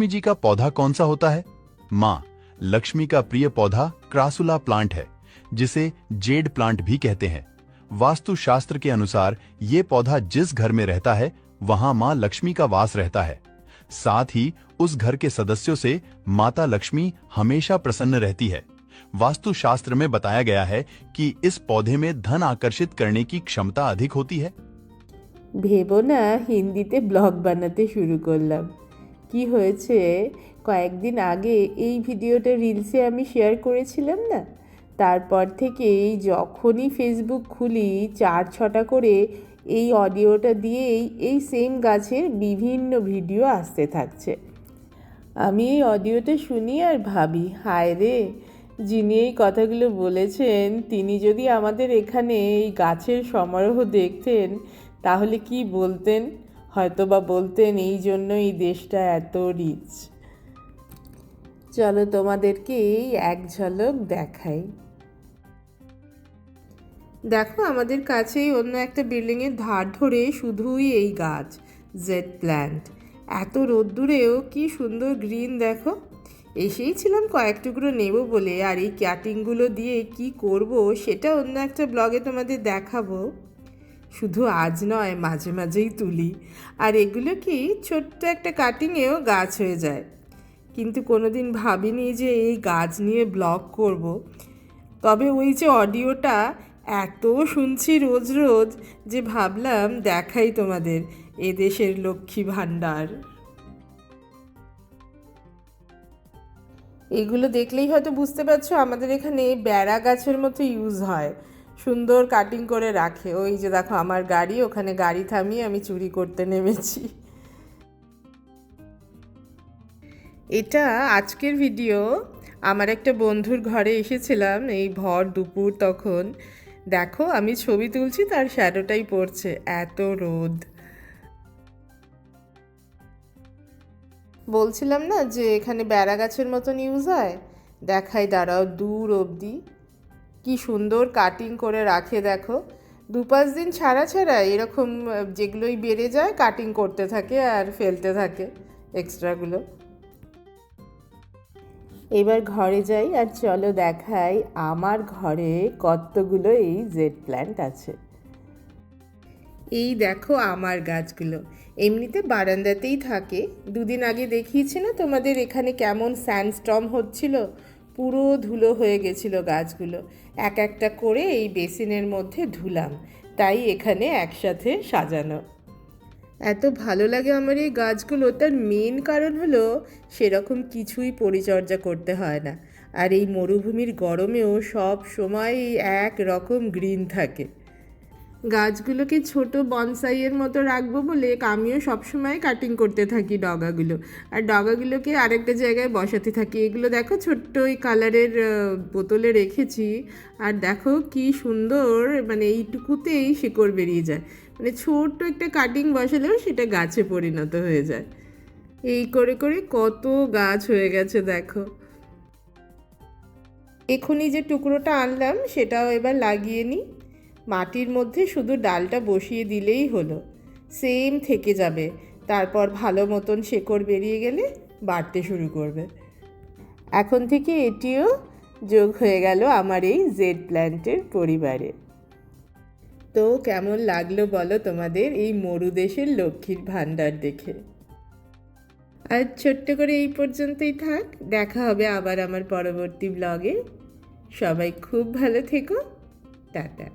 लक्ष्मी जी का पौधा कौन सा होता है माँ लक्ष्मी का प्रिय पौधा क्रासुला प्लांट है जिसे जेड प्लांट भी कहते हैं वास्तु शास्त्र के अनुसार ये पौधा जिस घर में रहता है वहां माँ लक्ष्मी का वास रहता है साथ ही उस घर के सदस्यों से माता लक्ष्मी हमेशा प्रसन्न रहती है वास्तु शास्त्र में बताया गया है कि इस पौधे में धन आकर्षित करने की क्षमता अधिक होती है ভেবো না হিন্দিতে ব্লগ বানাতে শুরু করলাম কি হয়েছে? কয়েকদিন আগে এই ভিডিওটা রিলসে আমি শেয়ার করেছিলাম না? তারপর থেকেই যখনই ফেসবুক খুলি, চার ছটা করে এই অডিওটা দিয়েই এই সেম গাছের বিভিন্ন ভিডিও আসতে থাকছে। আমি এই অডিওটা শুনি আর ভাবি, হায় রে, যিনি এই কথাগুলো বলেছেন, তিনি যদি আমাদের এখানে এই গাছের সমারোহ দেখতেন, তাহলে কি বলতেন? হয়তো বা বলতেন, এই জন্য এই দেশটা এত রিচ চলো তোমাদেরকে এই এক ঝলক দেখাই। দেখো আমাদের কাছেই অন্য একটা বিল্ডিংয়ের ধার ধরে শুধুই এই গাছ জেড প্ল্যান্ট এত রোদ্দুরেও কি সুন্দর গ্রিন দেখো। এসেই ছিলাম কয়েক টুকরো নেব বলে, আর এই ক্যাটিংগুলো দিয়ে কি করব সেটা অন্য একটা ব্লগে তোমাদের দেখাবো। শুধু আজ নয়, মাঝে মাঝেই তুলি। আর এগুলো কি ছোট্ট একটা কাটিংয়েও গাছ হয়ে যায়। কিন্তু কোনোদিন ভাবিনি যে এই গাছ নিয়ে ব্লগ করব। তবে ওই যে অডিওটা এত শুনছি রোজ রোজ যে ভাবলাম দেখাই তোমাদের এদেশের লক্ষ্মী ভাণ্ডার। এগুলো দেখলেই হয়তো বুঝতে পারছ আমাদের এখানে বেড়া গাছের মতো ইউজ হয়। সুন্দর কাটিং করে রাখে। ওই যে দেখো আমার গাড়ি, ওখানে গাড়ি থামিয়ে আমি চুরি করতে নেমেছি। এটা আজকের ভিডিও আমার একটা বন্ধুর ঘরে এসেছিলাম, এই ভর দুপুর তখন। দেখো, আমি ছবি তুলছি, তার শ্যাডোটাই পড়ছে। এত রোদ। বলছিলাম না যে, এখানে বেড়া গাছের মতন ইউজ হয়? দেখাই, দাঁড়াও, দূর অবধি। কি সুন্দর কাটিং করে রাখে দেখো। দু পাঁচ দিন ছাড়া ছাড়া এরকম যেগুলোই বেড়ে যায় কাটিং করতে থাকে আর ফেলতে থাকে এক্সট্রাগুলো এবার ঘরে যাই আর চলো দেখাই আমার ঘরে কতগুলো এই জেড প্ল্যান্ট আছে। এই দেখো আমার গাছগুলো। এমনিতে বারান্দাতেই থাকে। দুদিন আগে দেখিয়েছি না তোমাদের এখানে কেমন স্যান্ডস্টর্ম হচ্ছিল? পুরো ধুলো হয়ে গেছিল গাছগুলো। এক একটা করে এই বেসিনের মধ্যে ধুলাম, তাই এখানে একসাথে সাজানো। এত ভালো লাগে আমার এই গাছগুলো, তার মেন কারণ হলো সেরকম কিছুই পরিচর্যা করতে হয় না। আর এই মরুভূমির গরমেও সব সময় এক রকম গ্রিন থাকে। গাছগুলোকে ছোট বনসাইয়ের মতো রাখব বলে আমিও সবসময় কাটিং করতে থাকি ডগাগুলো। আর ডগাগুলোকে আরেকটা জায়গায় বসাতে থাকি। এগুলো দেখো ছোট্ট ওই কালারের বোতলে রেখেছি। আর দেখো কি সুন্দর মানে এইটুকুতেই শিকড় বেরিয়ে যায়। মানে ছোট্ট একটা কাটিং বসালেও সেটা গাছে পরিণত হয়ে যায়। এই করে করে কত গাছ হয়ে গেছে দেখো। এখনই যে টুকরোটা আনলাম, সেটাও এবার লাগিয়ে নিই। মাটির মধ্যে শুধু ডালটা বসিয়ে দিলেই হলো। সেম থেকে যাবে। তারপর ভালো মতন শেকড় বেরিয়ে গেলে বাড়তে শুরু করবে। এখন থেকে এটিও যোগ হয়ে গেল আমার এই জেড প্ল্যান্টের পরিবারে। তো কেমন লাগল বলো তোমাদের এই মরু দেশের লক্ষ্মীর ভাণ্ডার দেখে? আর ছোট্ট করে এই পর্যন্তই থাক। দেখা হবে আবার আমার পরবর্তী ব্লগে সবাই খুব ভালো থেকো। টাটা।